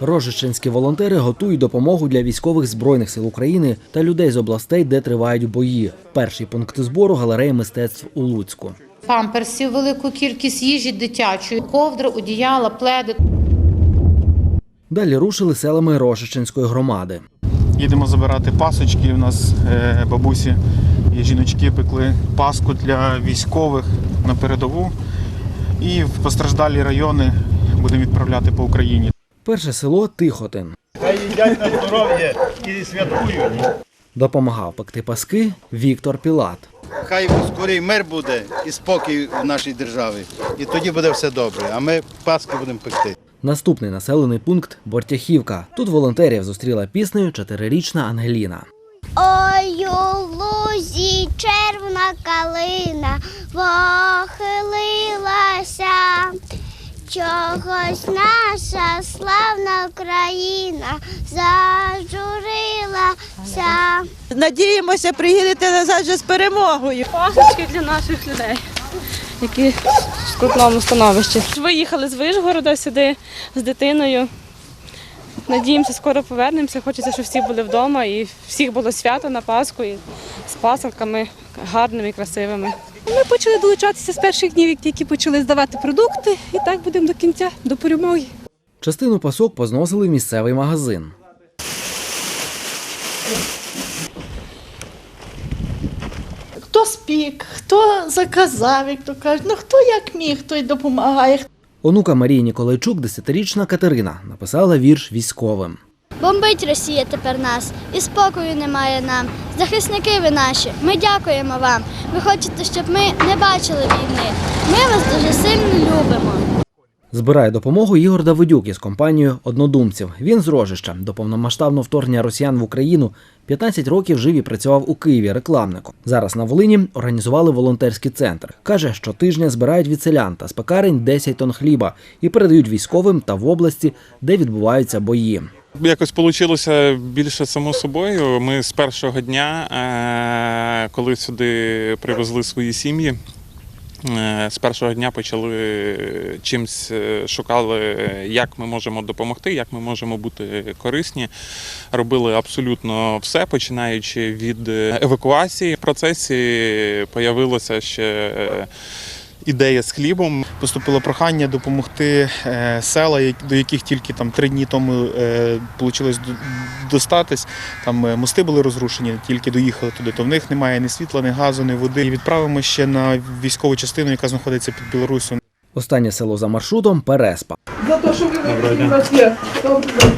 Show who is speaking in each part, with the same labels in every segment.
Speaker 1: Рожичинські волонтери готують допомогу для військових збройних сил України та людей з областей, де тривають бої. Перший пункт збору галереї мистецтв у Луцьку.
Speaker 2: памперсів, велику кількість їжі дитячої, ковдри, одіяла, пледи.
Speaker 1: Далі рушили селами Рожичинської громади.
Speaker 3: Їдемо забирати пасочки. У нас е, бабусі і жіночки пекли паску для військових на передову. І в постраждалі райони будемо відправляти по Україні.
Speaker 1: Перше село Тихотин.
Speaker 4: Хай їдять на здоров'я і святкують.
Speaker 1: Допомагав пекти паски Віктор Пілат.
Speaker 5: Хай скорій мир буде і спокій в нашій державі. І тоді буде все добре. А ми паски будемо пекти.
Speaker 1: Наступний населений пункт Бортяхівка. Тут волонтерів зустріла піснею чотирирічна Ангеліна.
Speaker 6: Ой, у лузі червона калина похилилася. Чогось наша славна Україна зажурилася.
Speaker 7: Надіємося приїдете назад вже з перемогою.
Speaker 8: Пасочки для наших людей, які в скрутному становищі. Виїхали з Вишгорода сюди з дитиною. Надіємося, скоро повернемося. Хочеться, щоб всі були вдома і всіх було свято на Пасху і з пасалками гарними і красивими.
Speaker 9: Ми почали долучатися з перших днів, як тільки почали здавати продукти, і так будемо до кінця, до перемоги.
Speaker 1: Частину пасок позносили в місцевий магазин.
Speaker 10: Хто спік, хто заказав, як то кажуть, ну хто як міг, той допомагає.
Speaker 1: Онука Марії Ніколайчук, десятирічна Катерина, написала вірш військовим.
Speaker 6: Бомбить Росія тепер нас, і спокою немає нам. Захисники ви наші, ми дякуємо вам. Ви хочете, щоб ми не бачили війни. Ми вас дуже сильно любимо.
Speaker 1: Збирає допомогу Ігор Давидюк із компанією однодумців. Він з Рожища. До повномасштабного вторгнення росіян в Україну 15 років жив і працював у Києві рекламником. Зараз на Волині організували волонтерський центр. Каже, щотижня збирають від селян та з пекарень 10 тонн хліба і передають військовим та в області, де відбуваються бої.
Speaker 11: Якось вийшло більше само собою. Ми з першого дня, е, коли сюди привезли свої сім'ї, е, з першого дня почали чимось е, шукали, як ми можемо допомогти, як ми можемо бути корисні. Робили абсолютно все, починаючи від евакуації. В процесі появилося ще ідея з хлібом.
Speaker 3: Поступило прохання допомогти е, села, до яких тільки там три дні тому вийшло достатись. Там е, мости були розрушені, тільки доїхали туди. То в них немає ні світла, ні газу, ні води. І відправимо ще на військову частину, яка знаходиться під Білоруссю.
Speaker 1: Останнє село за маршрутом Переспа.
Speaker 10: За те, що ви у нас є.
Speaker 4: Добрий день.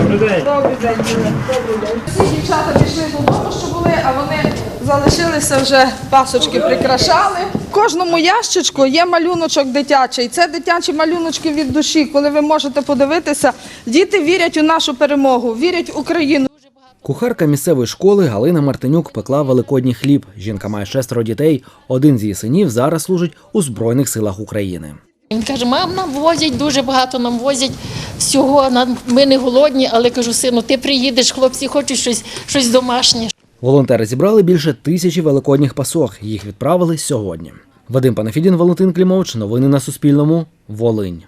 Speaker 10: Добрий день. Добрий день. Всі дівчата пішли додому, що були, а вони залишилися вже пасочки прикрашали. В кожному ящичку є малюночок дитячий. Це дитячі малюночки від душі. Коли ви можете подивитися, діти вірять у нашу перемогу, вірять в Україну.
Speaker 1: Кухарка місцевої школи Галина Мартинюк пекла великодній хліб. Жінка має шестеро дітей. Один з її синів зараз служить у Збройних силах України.
Speaker 12: Він каже, мам, нам возять, дуже багато нам возять всього. Нам, ми не голодні, але кажу, сину, ти приїдеш, хлопці хочуть щось, щось домашнє.
Speaker 1: Волонтери зібрали більше тисячі великодніх пасок. Їх відправили сьогодні. Вадим Панафідін, Валентин Клімович. Новини на Суспільному. Волинь.